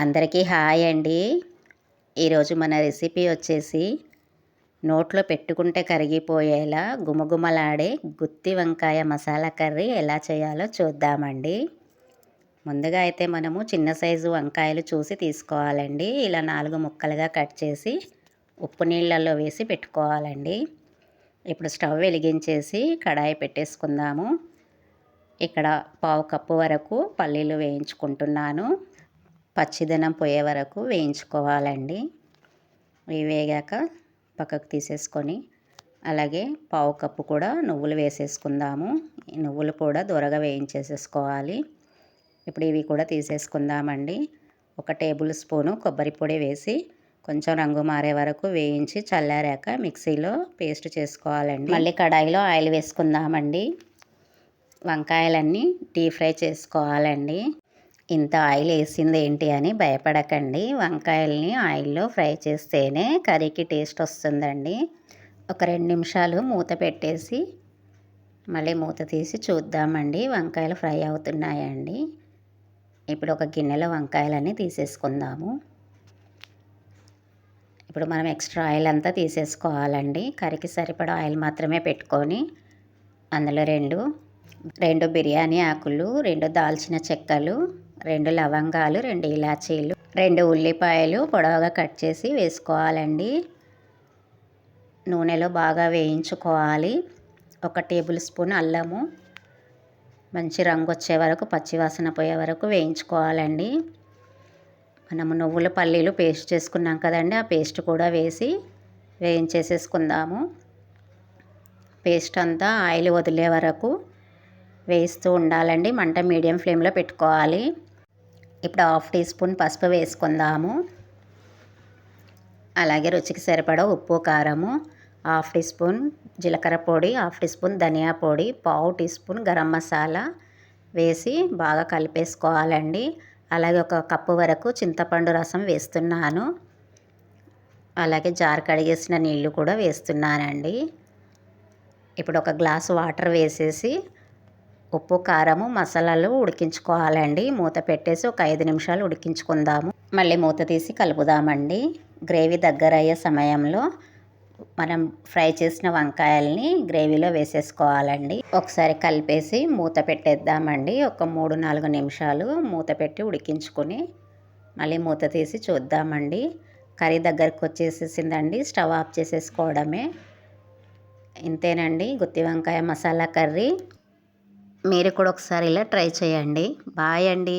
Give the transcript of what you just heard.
అందరికీ హాయ్ అండి. ఈరోజు మన రెసిపీ వచ్చేసి నోట్లో పెట్టుకుంటే కరిగిపోయేలా గుమగుమలాడే గుత్తి వంకాయ మసాలా కర్రీ ఎలా చేయాలో చూద్దామండి. ముందుగా అయితే మనము చిన్న సైజు వంకాయలు చూసి తీసుకోవాలండి. ఇలా నాలుగు ముక్కలుగా కట్ చేసి ఉప్పు నీళ్ళల్లో వేసి పెట్టుకోవాలండి. ఇప్పుడు స్టవ్ వెలిగించేసి కడాయి పెట్టేసుకుందాము. ఇక్కడ పావు కప్పు వరకు పల్లీలు వేయించుకుంటున్నాను. పచ్చిదనం పోయే వరకు వేయించుకోవాలండి. ఇవి వేగాక పక్కకు తీసేసుకొని అలాగే పావు కప్పు కూడా నువ్వులు వేసేసుకుందాము. నువ్వులు కూడా దూరగా వేయించేసేసుకోవాలి. ఇప్పుడు ఇవి కూడా తీసేసుకుందామండి. ఒక టేబుల్ స్పూను కొబ్బరి పొడి వేసి కొంచెం రంగు మారే వరకు వేయించి చల్లారాక మిక్సీలో పేస్ట్ చేసుకోవాలండి. మళ్ళీ కడాయిలో ఆయిల్ వేసుకుందామండి. వంకాయలన్నీ డీప్ ఫ్రై చేసుకోవాలండి. ఇంత ఆయిల్ వేసింది ఏంటి అని భయపడకండి. వంకాయల్ని ఆయిల్లో ఫ్రై చేస్తేనే కర్రీకి టేస్ట్ వస్తుందండి. ఒక రెండు నిమిషాలు మూత పెట్టేసి మళ్ళీ మూత తీసి చూద్దామండి. వంకాయలు ఫ్రై అవుతున్నాయండి. ఇప్పుడు ఒక గిన్నెలో వంకాయలన్నీ తీసేసుకుందాము. ఇప్పుడు మనం ఎక్స్ట్రా ఆయిల్ అంతా తీసేసుకోవాలండి. కర్రీకి సరిపడా ఆయిల్ మాత్రమే పెట్టుకొని అందులో రెండు రెండు బిర్యానీ ఆకులు రెండు దాల్చిన చెక్కలు రెండు లవంగాలు రెండు ఇలాచీలు రెండు ఉల్లిపాయలు పొడవగా కట్ చేసి వేసుకోవాలండి. నూనెలో బాగా వేయించుకోవాలి. ఒక టేబుల్ స్పూన్ అల్లము మంచి రంగు వచ్చే వరకు పచ్చివాసన పోయే వరకు వేయించుకోవాలండి. మనము నువ్వుల పల్లీలు పేస్ట్ చేసుకున్నాం కదండి ఆ పేస్ట్ కూడా వేసి వేయించేసేసుకుందాము. పేస్ట్ అంతా ఆయిల్ వదిలే వరకు వేస్తూ ఉండాలండి. మంట మీడియం ఫ్లేమ్లో పెట్టుకోవాలి. ఇప్పుడు హాఫ్ టీ స్పూన్ పసుపు వేసుకుందాము. అలాగే రుచికి సరిపడా ఉప్పు కారము హాఫ్ టీ స్పూన్ జీలకర్ర పొడి హాఫ్ టీ స్పూన్ ధనియా పొడి పావు టీ స్పూన్ గరం మసాలా వేసి బాగా కలిపేసుకోవాలండి. అలాగే ఒక కప్పు వరకు చింతపండు రసం వేస్తున్నాను. అలాగే జార్ కడిగేసిన నీళ్ళు కూడా వేస్తున్నానండి. ఇప్పుడు ఒక గ్లాసు వాటర్ వేసేసి ఉప్పు కారము మసాలాలు ఉడికించుకోవాలండి. మూత పెట్టేసి ఒక ఐదు నిమిషాలు ఉడికించుకుందాము. మళ్ళీ మూత తీసి కలుపుదామండి. గ్రేవీ దగ్గర అయ్యే సమయంలో మనం ఫ్రై చేసిన వంకాయల్ని గ్రేవీలో వేసేసుకోవాలండి. ఒకసారి కలిపేసి మూత పెట్టేద్దామండి. ఒక మూడు నాలుగు నిమిషాలు మూత పెట్టి ఉడికించుకొని మళ్ళీ మూత తీసి చూద్దామండి. కర్రీ దగ్గరకు వచ్చేసేసిందండి. స్టవ్ ఆఫ్ చేసేసుకోవడమే. ఇంతేనండి. గుత్తి వంకాయ మసాలా కర్రీ. మీరు కూడా ఒకసారి ఇలా ట్రై చేయండి. బాయ్ అండి.